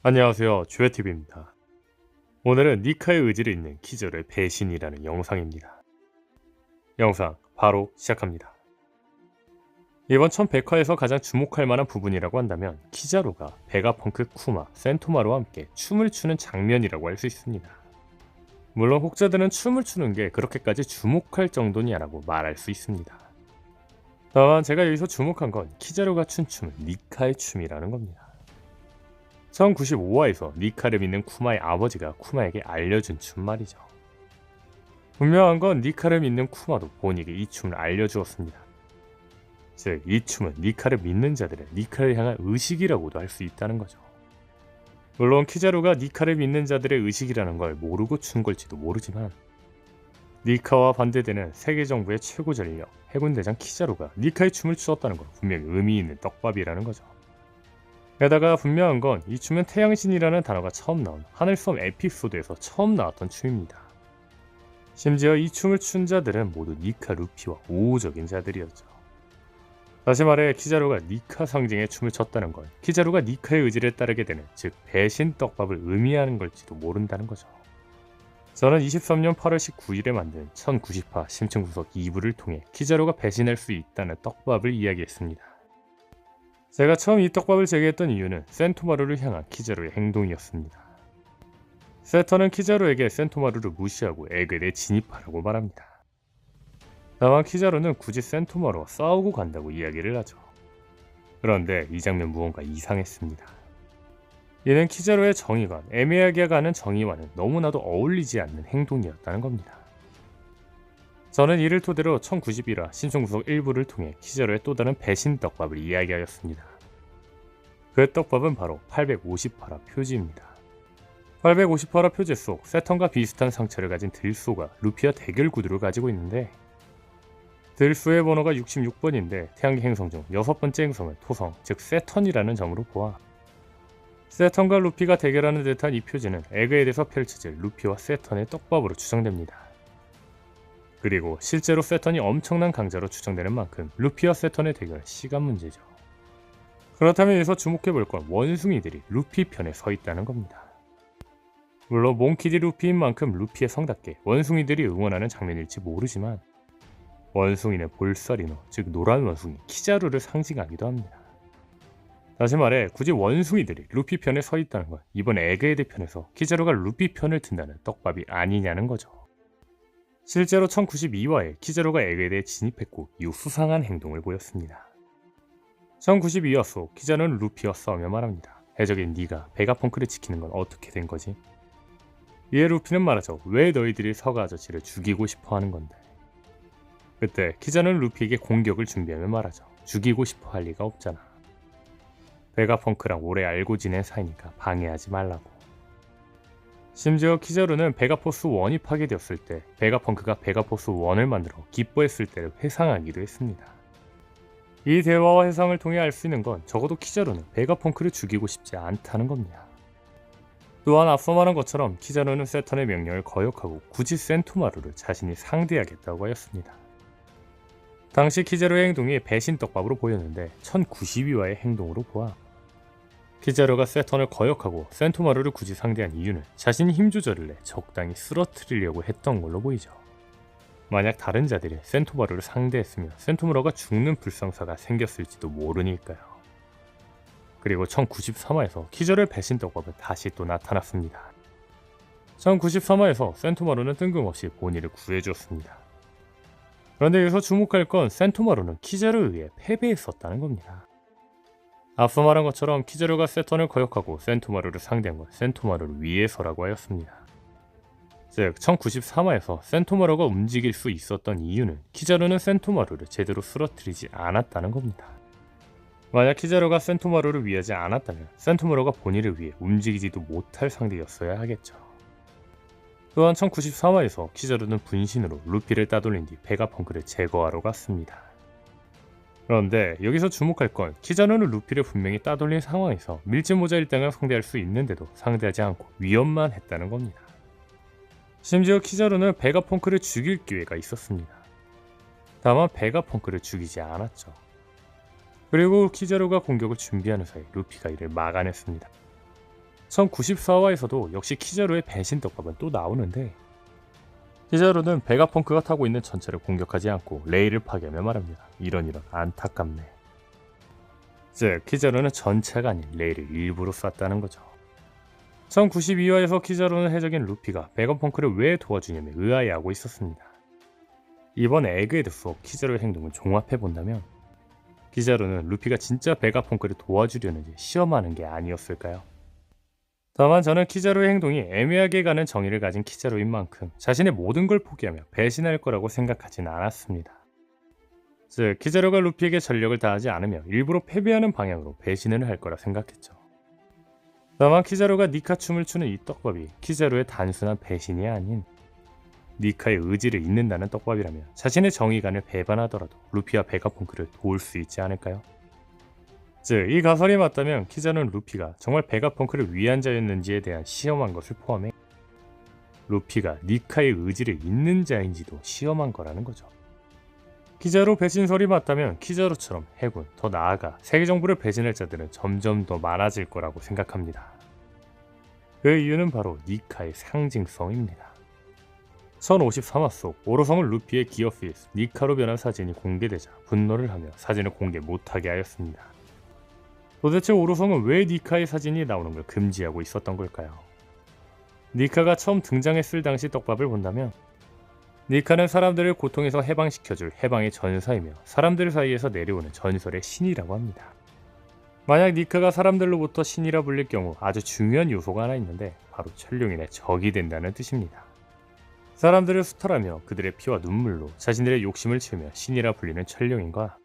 안녕하세요. 주요TV입니다. 오늘은 니카의 의지를 잇는 키저르의 배신이라는 영상입니다. 영상 바로 시작합니다. 이번 1100화에서 가장 주목할 만한 부분이라고 한다면 키자로가 베가펑크 쿠마, 센토마로와 함께 춤을 추는 장면이라고 할 수 있습니다. 물론 혹자들은 춤을 추는 게 그렇게까지 주목할 정도냐라고 말할 수 있습니다. 다만 제가 여기서 주목한 건 키자로가 춘 춤은 니카의 춤이라는 겁니다. 1095화에서 니카를 믿는 쿠마의 아버지가 쿠마에게 알려준 춤 말이죠. 분명한 건 니카를 믿는 쿠마도 본에게 이 춤을 알려주었습니다. 즉, 이 춤은 니카를 믿는 자들의 니카를 향한 의식이라고도 할 수 있다는 거죠. 물론 키자루가 니카를 믿는 자들의 의식이라는 걸 모르고 춘 걸지도 모르지만 니카와 반대되는 세계 정부의 최고 전력 해군 대장 키자루가 니카의 춤을 추었다는 건 분명히 의미 있는 떡밥이라는 거죠. 게다가 분명한 건 이 춤은 태양신이라는 단어가 처음 나온 하늘섬 에피소드에서 처음 나왔던 춤입니다. 심지어 이 춤을 춘 자들은 모두 니카 루피와 우호적인 자들이었죠. 다시 말해 키자루가 니카 상징의 춤을 췄다는 건 키자루가 니카의 의지를 따르게 되는 즉 배신 떡밥을 의미하는 걸지도 모른다는 거죠. 저는 23년 8월 19일에 만든 1090화 심층 구석 2부를 통해 키자루가 배신할 수 있다는 떡밥을 이야기했습니다. 제가 처음 이 떡밥을 제기했던 이유는 센토마루를 향한 키자루의 행동이었습니다. 세터는 키자루에게 센토마루를 무시하고 에그에 진입하라고 말합니다. 다만 키자루는 굳이 센토마루와 싸우고 간다고 이야기를 하죠. 그런데 이 장면 무언가 이상했습니다. 이는 키자루의 정의관, 애매하게 가는 정의와는 너무나도 어울리지 않는 행동이었다는 겁니다. 저는 이를 토대로 1091화 신청구속 1부를 통해 키자루의 또 다른 배신 떡밥을 이야기하였습니다. 그 떡밥은 바로 858화 표지입니다. 858화 표지 속 세턴과 비슷한 상처를 가진 들소가 루피와 대결 구두를 가지고 있는데 들소의 번호가 66번인데 태양계 행성 중 여섯 번째 행성을 토성, 즉 세턴이라는 점으로 보아 세턴과 루피가 대결하는 듯한 이 표지는 에그에 대해서 펼쳐질 루피와 세턴의 떡밥으로 추정됩니다. 그리고 실제로 세턴이 엄청난 강자로 추정되는 만큼 루피와 세턴의 대결은 시간 문제죠. 그렇다면 여기서 주목해볼 건 원숭이들이 루피 편에 서 있다는 겁니다. 물론 몽키디 루피인 만큼 루피의 성답게 원숭이들이 응원하는 장면일지 모르지만 원숭이는 볼살이노, 즉 노란 원숭이 키자루를 상징하기도 합니다. 다시 말해 굳이 원숭이들이 루피 편에 서 있다는 건 이번 에그헤드 편에서 키자루가 루피 편을 든다는 떡밥이 아니냐는 거죠. 실제로 1092화에 키자루가 에그헤드에 진입했고 이후 수상한 행동을 보였습니다. 1092화 속 키자루는 루피와 싸우며 말합니다. 해적인 네가 베가펑크를 지키는 건 어떻게 된 거지? 이에 루피는 말하죠. 왜 너희들이 서가 아저씨를 죽이고 싶어 하는 건데? 그때 키자는 루피에게 공격을 준비하며 말하죠. 죽이고 싶어 할 리가 없잖아. 베가펑크랑 오래 알고 지낸 사이니까 방해하지 말라고. 심지어 키자루는 베가포스 1이 파괴되었을 때 베가펑크가 베가포스 1을 만들어 기뻐했을 때를 회상하기도 했습니다. 이 대화와 해상을 통해 알 수 있는 건 적어도 키자루는 베가펑크를 죽이고 싶지 않다는 겁니다. 또한 앞서 말한 것처럼 키자루는 세턴의 명령을 거역하고 굳이 센토마루를 자신이 상대하겠다고 하였습니다. 당시 키자루의 행동이 배신 떡밥으로 보였는데 1092화의 행동으로 보아 키자루가 세턴을 거역하고 센토마루를 굳이 상대한 이유는 자신이 힘 조절을 내 적당히 쓰러뜨리려고 했던 걸로 보이죠. 만약 다른 자들이 센토마루를 상대했으면 센토마루가 죽는 불상사가 생겼을지도 모르니까요. 그리고 1093화에서 키저의 배신 떡밥은 다시 또 나타났습니다. 1093화에서 센토마루는 뜬금없이 본인을 구해주었습니다. 그런데 여기서 주목할 건 센토마루는 키자르에 의해 패배했었다는 겁니다. 앞서 말한 것처럼 키자르가 세턴을 거역하고 센토마루를 상대한 건 센토마루를 위해서라고 하였습니다. 즉 1093화에서 센토마루가 움직일 수 있었던 이유는 키자루는 센토마루를 제대로 쓰러뜨리지 않았다는 겁니다. 만약 키자루가 센토마루를 위하지 않았다면 센토마루가 본인을 위해 움직이지도 못할 상대였어야 하겠죠. 또한 1093화에서 키자루는 분신으로 루피를 따돌린 뒤 베가펑크를 제거하러 갔습니다. 그런데 여기서 주목할 건 키자루는 루피를 분명히 따돌린 상황에서 밀짚모자 일당을 상대할 수 있는데도 상대하지 않고 위험만 했다는 겁니다. 심지어 키자루는 베가 펑크를 죽일 기회가 있었습니다. 다만 베가 펑크를 죽이지 않았죠. 그리고 키자루가 공격을 준비하는 사이 루피가 이를 막아냈습니다. 1094화에서도 역시 키자루의 배신 떡밥은 또 나오는데 키자루는 베가펑크가 타고 있는 전차를 공격하지 않고 레일을 파괴하며 말합니다. 이런 이런 안타깝네. 즉 키자루는 전차가 아닌 레일을 일부러 쐈다는 거죠. 1092화에서 키자루는 해적인 루피가 베가펑크를 왜 도와주냐며 의아해하고 있었습니다. 이번 에그헤드 속 키자루의 행동을 종합해 본다면 키자루는 루피가 진짜 베가펑크를 도와주려는지 시험하는 게 아니었을까요? 다만 저는 키자루의 행동이 애매하게 가는 정의를 가진 키자루인 만큼 자신의 모든 걸 포기하며 배신할 거라고 생각하진 않았습니다. 즉, 키자루가 루피에게 전력을 다하지 않으며 일부러 패배하는 방향으로 배신을 할 거라 생각했죠. 다만 키자루가 니카 춤을 추는 이 떡밥이 키자루의 단순한 배신이 아닌 니카의 의지를 잇는다는 떡밥이라면 자신의 정의관을 배반하더라도 루피와 베가펑크를 도울 수 있지 않을까요? 즉, 이 가설이 맞다면 키자는 루피가 정말 베가펑크를 위한 자였는지에 대한 시험한 것을 포함해 루피가 니카의 의지를 잇는 자인지도 시험한 거라는 거죠. 키자로 배신설이 맞다면 키자로처럼 해군, 더 나아가 세계 정부를 배신할 자들은 점점 더 많아질 거라고 생각합니다. 그 이유는 바로 니카의 상징성입니다. 1053화 속 오로성을 루피의 기어피스 니카로 변한 사진이 공개되자 분노를 하며 사진을 공개 못하게 하였습니다. 도대체 오로성은 왜 니카의 사진이 나오는 걸 금지하고 있었던 걸까요? 니카가 처음 등장했을 당시 떡밥을 본다면 니카는 사람들을 고통에서 해방시켜줄 해방의 전사이며 사람들 사이에서 내려오는 전설의 신이라고 합니다. 만약 니카가 사람들로부터 신이라 불릴 경우 아주 중요한 요소가 하나 있는데 바로 천룡인의 적이 된다는 뜻입니다. 사람들을 수탈하며 그들의 피와 눈물로 자신들의 욕심을 채우며 신이라 불리는 천룡인과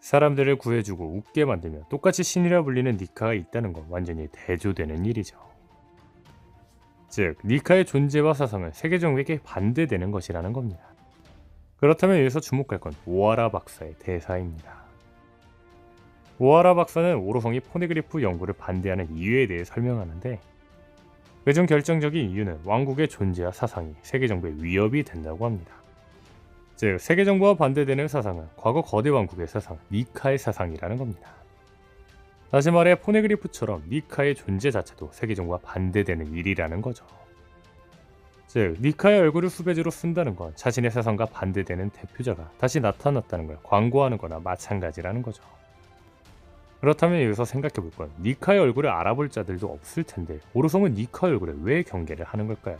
사람들을 구해주고 웃게 만들며 똑같이 신이라 불리는 니카가 있다는 건 완전히 대조되는 일이죠. 즉, 니카의 존재와 사상은 세계 정부에게 반대되는 것이라는 겁니다. 그렇다면 여기서 주목할 건 오하라 박사의 대사입니다. 오하라 박사는 오로성이 포네그리프 연구를 반대하는 이유에 대해 설명하는데 그중 결정적인 이유는 왕국의 존재와 사상이 세계 정부에 위협이 된다고 합니다. 즉, 세계 정부와 반대되는 사상은 과거 거대 왕국의 사상, 니카의 사상이라는 겁니다. 다시 말해 포네그리프처럼 니카의 존재 자체도 세계 정부와 반대되는 일이라는 거죠. 즉, 니카의 얼굴을 수배지로 쓴다는 건 자신의 사상과 반대되는 대표자가 다시 나타났다는 걸 광고하는 거나 마찬가지라는 거죠. 그렇다면 여기서 생각해 볼 건 니카의 얼굴을 알아볼 자들도 없을 텐데 오로성은 니카 얼굴에 왜 경계를 하는 걸까요?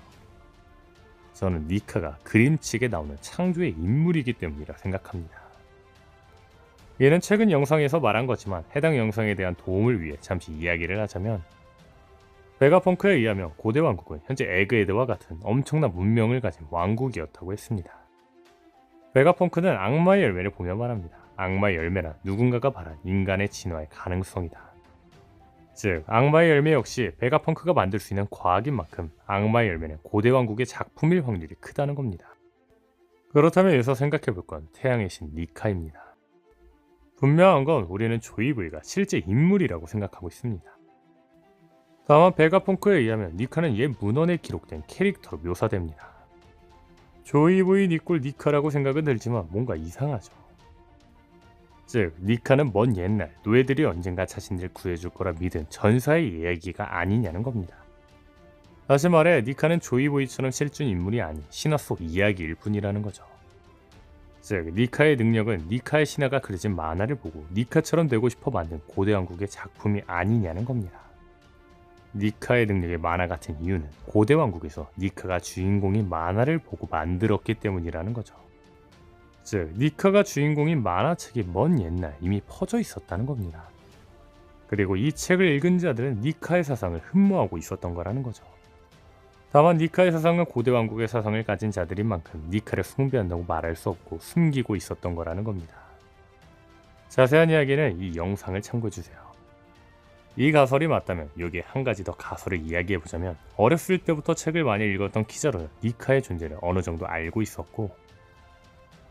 저는 니카가 그림책에 나오는 창조의 인물이기 때문이라 생각합니다. 얘는 최근 영상에서 말한 거지만 해당 영상에 대한 도움을 위해 잠시 이야기를 하자면 베가펑크에 의하면 고대 왕국은 현재 에그에드와 같은 엄청난 문명을 가진 왕국이었다고 했습니다. 베가펑크는 악마의 열매를 보며 말합니다. 악마의 열매란 누군가가 바란 인간의 진화의 가능성이다. 즉, 악마의 열매 역시 베가펑크가 만들 수 있는 과학인 만큼 악마의 열매는 고대 왕국의 작품일 확률이 크다는 겁니다. 그렇다면 여기서 생각해 볼 건 태양의 신 니카입니다. 분명한 건 우리는 조이브이가 실제 인물이라고 생각하고 있습니다. 다만 베가펑크에 의하면 니카는 옛 문헌에 기록된 캐릭터로 묘사됩니다. 조이브이 니꼴 니카라고 생각은 들지만 뭔가 이상하죠. 즉 니카는 먼 옛날 노예들이 언젠가 자신들 구해줄 거라 믿은 전사의 이야기가 아니냐는 겁니다. 다시 말해 니카는 조이보이처럼 실존 인물이 아닌 신화 속 이야기일 뿐이라는 거죠. 즉 니카의 능력은 니카의 신화가 그려진 만화를 보고 니카처럼 되고 싶어 만든 고대 왕국의 작품이 아니냐는 겁니다. 니카의 능력의 만화 같은 이유는 고대 왕국에서 니카가 주인공인 만화를 보고 만들었기 때문이라는 거죠. 즉 니카가 주인공인 만화책이 먼 옛날 이미 퍼져 있었다는 겁니다. 그리고 이 책을 읽은 자들은 니카의 사상을 흠모하고 있었던 거라는 거죠. 다만 니카의 사상은 고대 왕국의 사상을 가진 자들인 만큼 니카를 숭배한다고 말할 수 없고 숨기고 있었던 거라는 겁니다. 자세한 이야기는 이 영상을 참고해주세요. 이 가설이 맞다면 여기에 한 가지 더 가설을 이야기해보자면 어렸을 때부터 책을 많이 읽었던 키자로는 니카의 존재를 어느 정도 알고 있었고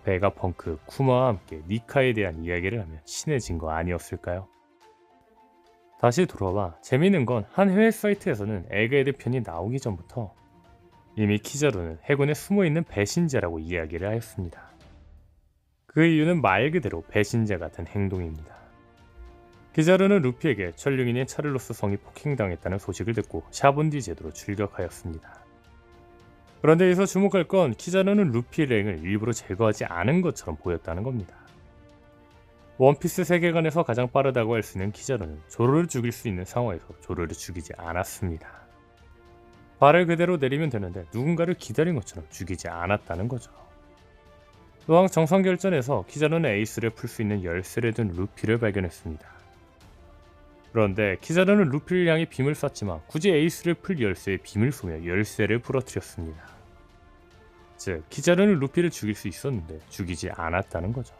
베가펑크, 쿠마와 함께 니카에 대한 이야기를 하며 친해진 거 아니었을까요? 다시 돌아와 재미있는 건 한 해외 사이트에서는 에그헤드 편이 나오기 전부터 이미 키자루는 해군에 숨어있는 배신자라고 이야기를 하였습니다. 그 이유는 말 그대로 배신자 같은 행동입니다. 기자르는 루피에게 천룡인인 차를로스 성이 폭행당했다는 소식을 듣고 샤본디 제도로 출격하였습니다. 그런데 여기서 주목할 건 키자르는 루피의 랭을 일부러 제거하지 않은 것처럼 보였다는 겁니다. 원피스 세계관에서 가장 빠르다고 할 수 있는 키자르는 조로를 죽일 수 있는 상황에서 조로를 죽이지 않았습니다. 발을 그대로 내리면 되는데 누군가를 기다린 것처럼 죽이지 않았다는 거죠. 또한 정상결전에서 키자르는 에이스를 풀 수 있는 열쇠를 든 루피를 발견했습니다. 그런데 키자르는 루피를 향해 빔을 쐈지만 굳이 에이스를 풀 열쇠에 빔을 쏘며 열쇠를 부러뜨렸습니다. 즉, 키자르는 루피를 죽일 수 있었는데 죽이지 않았다는 거죠.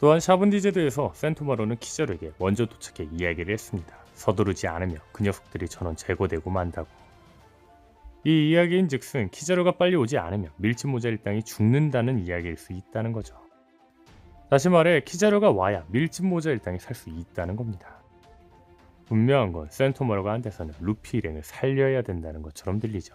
또한 샤븐디제도에서 센토마로는 키자르에게 먼저 도착해 이야기를 했습니다. 서두르지 않으며 그 녀석들이 전원 제거되고 만다고. 이 이야기인 즉슨 키자르가 빨리 오지 않으면 밀짚 모자 일당이 죽는다는 이야기일 수 있다는 거죠. 다시 말해 키자르가 와야 밀짚 모자 일당이 살 수 있다는 겁니다. 분명한 건 센토마로가 한테서는 루피 일행을 살려야 된다는 것처럼 들리죠.